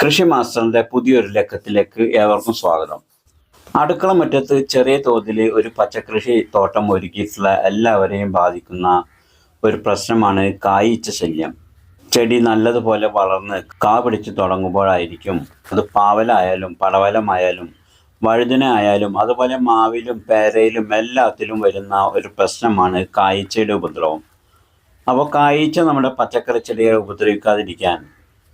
കൃഷി മാസ്റ്ററിന്റെ പുതിയൊരു ലക്കത്തിലേക്ക് ഏവർക്കും സ്വാഗതം. അടുക്കള മുറ്റത്ത് ചെറിയ തോതിൽ ഒരു പച്ചക്കൃഷി തോട്ടം ഒരുക്കിയിട്ടുള്ള എല്ലാവരെയും ബാധിക്കുന്ന ഒരു പ്രശ്നമാണ് കായീച്ച ശല്യം. ചെടി നല്ലതുപോലെ വളർന്ന് കാ പിടിച്ച് തുടങ്ങുമ്പോഴായിരിക്കും അത് പാവലായാലും പടവലമായാലും വഴുതന ആയാലും അതുപോലെ മാവിലും പേരയിലും എല്ലാത്തിലും വരുന്ന ഒരു പ്രശ്നമാണ് കായ്ച്ചയുടെ ഉപദ്രവം. അപ്പോൾ കായ്ച്ച നമ്മുടെ പച്ചക്കറി ചെടിയെ ഉപദ്രവിക്കാതിരിക്കാൻ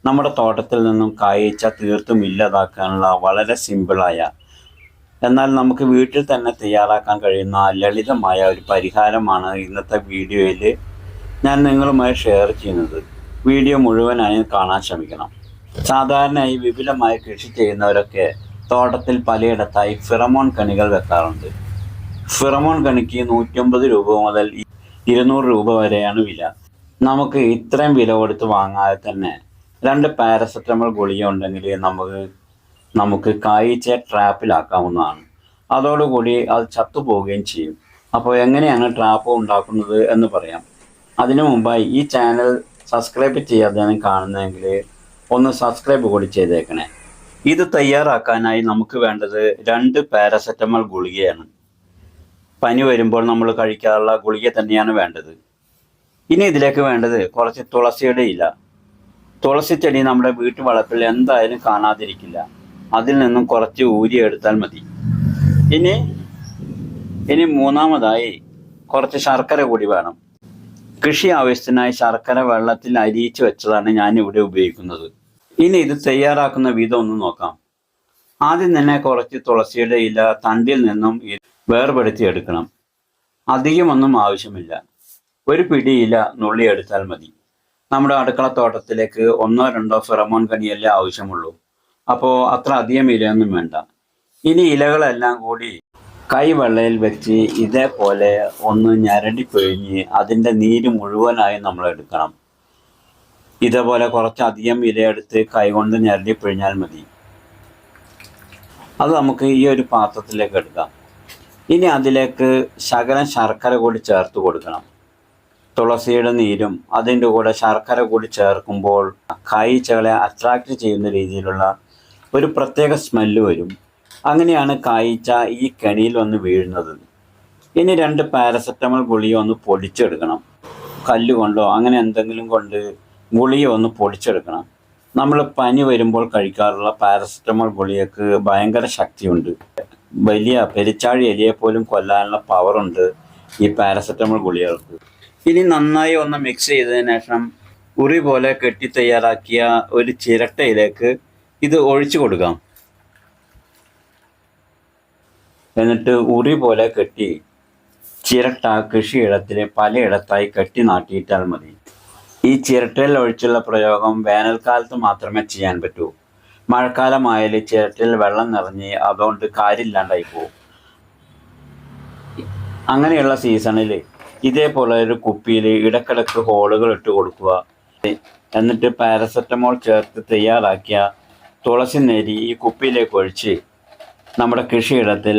നമ്മുടെ തോട്ടത്തിൽ നിന്നും കായ്ച്ച തീർത്തും ഇല്ലാതാക്കാനുള്ള വളരെ സിമ്പിളായ എന്നാൽ നമുക്ക് വീട്ടിൽ തന്നെ തയ്യാറാക്കാൻ കഴിയുന്ന ലളിതമായ ഒരു പരിഹാരമാണ് ഇന്നത്തെ വീഡിയോയിൽ ഞാൻ നിങ്ങളുമായി ഷെയർ ചെയ്യുന്നത്. വീഡിയോ മുഴുവനായി കാണാൻ ശ്രമിക്കണം. സാധാരണയായി വിപുലമായി കൃഷി ചെയ്യുന്നവരൊക്കെ തോട്ടത്തിൽ പലയിടത്തായി ഫിറമോൺ കണികൾ വെക്കാറുണ്ട്. ഫിറമോൺ കണിക്ക് നൂറ്റമ്പത് രൂപ മുതൽ ഇരുന്നൂറ് രൂപ വരെയാണ് വില. നമുക്ക് ഇത്രയും വില കൊടുത്ത് വാങ്ങാതെ തന്നെ രണ്ട് പാരസെറ്റമോൾ ഗുളിക ഉണ്ടെങ്കിൽ നമുക്ക് നമുക്ക് കായ്ച്ച ട്രാപ്പിലാക്കാവുന്നതാണ്. അതോടുകൂടി അത് ചത്തുപോവുകയും ചെയ്യും. അപ്പോൾ എങ്ങനെയാണ് ട്രാപ്പ് ഉണ്ടാക്കുന്നത് എന്ന് പറയാം. അതിനു മുമ്പായി ഈ ചാനൽ സബ്സ്ക്രൈബ് ചെയ്യാതെയാണ് കാണുന്നതെങ്കിൽ ഒന്ന് സബ്സ്ക്രൈബ് കൂടി ചെയ്തേക്കണേ. ഇത് തയ്യാറാക്കാനായി നമുക്ക് വേണ്ടത് രണ്ട് പാരസെറ്റമോൾ ഗുളികയാണ്. പനി വരുമ്പോൾ നമ്മൾ കഴിക്കാറുള്ള ഗുളിക തന്നെയാണ് വേണ്ടത്. ഇനി ഇതിലേക്ക് വേണ്ടത് കുറച്ച് തുളസിയുടെ ഇല. തുളസി ചെടി നമ്മുടെ വീട്ടു വളപ്പിൽ എന്തായാലും കാണാതിരിക്കില്ല. അതിൽ നിന്നും കുറച്ച് ഊരി ഊരിയെടുത്താൽ മതി. ഇനി ഇനി മൂന്നാമതായി കുറച്ച് ശർക്കര കൂടി വേണം. കൃഷി ആവശ്യത്തിനായി ശർക്കര വെള്ളത്തിൽ അരിയിച്ച് വെച്ചതാണ് ഞാൻ ഇവിടെ ഉപയോഗിക്കുന്നത്. ഇനി ഇത് തയ്യാറാക്കുന്ന വിധം ഒന്ന് നോക്കാം. ആദ്യം തന്നെ കുറച്ച് തുളസിയുടെ ഇല തണ്ടിൽ നിന്നും വേർപെടുത്തി എടുക്കണം. അധികമൊന്നും ആവശ്യമില്ല. ഒരു പിടി ഇല നുള്ളിയെടുത്താൽ മതി. നമ്മുടെ അടുക്കള തോട്ടത്തിലേക്ക് ഒന്നോ രണ്ടോ ഫെറമോൺ കനിയല്ലേ ആവശ്യമുള്ളൂ. അപ്പോൾ അത്ര അധികം ഇലയൊന്നും വേണ്ട. ഇനി ഇലകളെല്ലാം കൂടി കൈവെള്ളയിൽ വെച്ച് ഇതേപോലെ ഒന്ന് ഞരടി പിഴിഞ്ഞ് അതിന്റെ നീര് മുഴുവനായി നമ്മൾ എടുക്കണം. ഇതേപോലെ കുറച്ചധികം ഇലയെടുത്ത് കൈകൊണ്ട് ഞരടി പിഴിഞ്ഞാൽ മതി. അത് നമുക്ക് ഈ ഒരു പാത്രത്തിലേക്ക് എടുക്കാം. ഇനി അതിലേക്ക് ശകലം ശർക്കര കൂടി ചേർത്ത് കൊടുക്കണം. തുളസിയുടെ നീരും അതിന്റെ കൂടെ ശർക്കര കൂടി ചേർക്കുമ്പോൾ കായ്ച്ചകളെ അട്രാക്റ്റ് ചെയ്യുന്ന രീതിയിലുള്ള ഒരു പ്രത്യേക സ്മെല്ല് വരും. അങ്ങനെയാണ് കായ്ച്ച ഈ കെണിയിൽ വന്ന് വീഴുന്നത്. ഇനി രണ്ട് പാരസെറ്റമോൾ ഗുളിക ഒന്ന് പൊടിച്ചെടുക്കണം. കല്ലുകൊണ്ടോ അങ്ങനെ എന്തെങ്കിലും കൊണ്ട് ഗുളിക ഒന്ന് പൊടിച്ചെടുക്കണം. നമ്മൾ പനി വരുമ്പോൾ കഴിക്കാറുള്ള പാരസെറ്റമോൾ ഗുളികക്ക് ഭയങ്കര ശക്തിയുണ്ട്. വലിയ പെരിച്ചാഴി എലിയെ പോലും കൊല്ലാനുള്ള പവറുണ്ട് ഈ പാരസെറ്റമോൾ ഗുളികൾക്ക് ഇനി നന്നായി ഒന്ന് മിക്സ് ചെയ്തതിന് ശേഷം ഉറി പോലെ കെട്ടി തയ്യാറാക്കിയ ഒരു ചിരട്ടയിലേക്ക് ഇത് ഒഴിച്ചു കൊടുക്കാം. എന്നിട്ട് ഉറി പോലെ കെട്ടി ചിരട്ട കൃഷിയിടത്തിൽ പലയിടത്തായി കെട്ടി നാട്ടിയിട്ടാൽ മതി. ഈ ചിരട്ടയിൽ ഒഴിച്ചുള്ള പ്രയോഗം വേനൽക്കാലത്ത് മാത്രമേ ചെയ്യാൻ പറ്റൂ. മഴക്കാലമായാൽ ചിരട്ടയിൽ വെള്ളം നിറഞ്ഞ് അതുകൊണ്ട് കാര്യമില്ലാണ്ടായി പോകും അങ്ങനെയുള്ള സീസണിൽ ഇതേപോലെ ഒരു കുപ്പിയിൽ ഇടക്കിടക്ക് ഹോളുകൾ ഇട്ട് കൊടുക്കുക. എന്നിട്ട് പാരസെറ്റമോൾ ചേർത്ത് തയ്യാറാക്കിയ തുളസി നേരി ഈ കുപ്പിയിലേക്ക് ഒഴിച്ച് നമ്മുടെ കൃഷിയിടത്തിൽ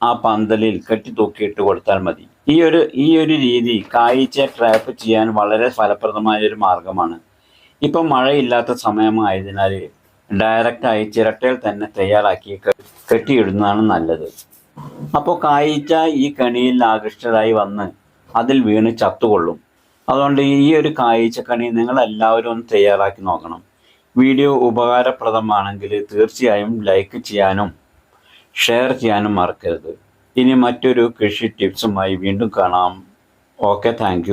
ആ പന്തലിൽ കെട്ടി തൂക്കിയിട്ട് കൊടുത്താൽ മതി. ഈ ഒരു ഈ ഒരു രീതി കായ്ച്ച ട്രാപ്പ് ചെയ്യാൻ വളരെ ഫലപ്രദമായ ഒരു മാർഗമാണ്. ഇപ്പം മഴയില്ലാത്ത സമയമായതിനാൽ ഡയറക്റ്റായി ചിരട്ടയിൽ തന്നെ തയ്യാറാക്കി കെട്ടിയിടുന്നതാണ് നല്ലത്. അപ്പോൾ കായ്ച്ച ഈ കണിയിൽ ആകൃഷ്ടരായി വന്ന് അതിൽ വീണ് ചത്തുകൊള്ളും. അതുകൊണ്ട് ഈ ഒരു കാഴ്ചക്കണി നിങ്ങളെല്ലാവരും ഒന്ന് തയ്യാറാക്കി നോക്കണം. വീഡിയോ ഉപകാരപ്രദമാണെങ്കിൽ തീർച്ചയായും ലൈക്ക് ചെയ്യാനും ഷെയർ ചെയ്യാനും മറക്കരുത്. ഇനി മറ്റൊരു കൃഷി ടിപ്സുമായി വീണ്ടും കാണാം. Okay thank